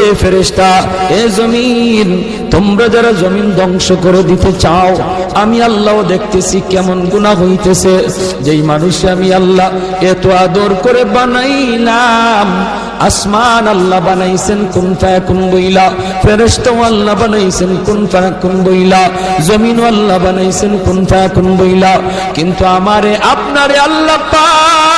এ ফেরেশতা, এ জমিন, তোমরা যারা জমিন ধ্বংস করে দিতে চাও, আমি আল্লাহ দেখতেছি কেমন গুনাহ হইতেছে। যেই মানুষ আমি আল্লাহ এত আদর করে বানাইলাম, আসমান আল্লাহ বানাইছেন কোন ফায়াকুন বইলা? ফেরেশতা আল্লাহ বানাইছেন কোন ফায়াকুন বইলা? জমিন আল্লাহ বানাইছেন কোন ফায়াকুন বইলা? কিন্তু আমারে, আপনারে আল্লাহ পাক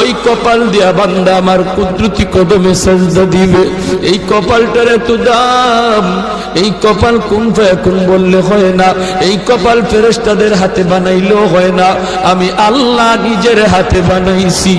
ওই কপাল দিয়া বান্দা আমার কুদরতি কদমে সাজদা দিবে। এই কপালটার এত দাম, এই কপাল কোন কোন বললে হয় না। এই কপাল ফেরেস্তাদের হাতে বানাইলেও হয় না। আমি আল্লাহ নিজের হাতে বানাইছি।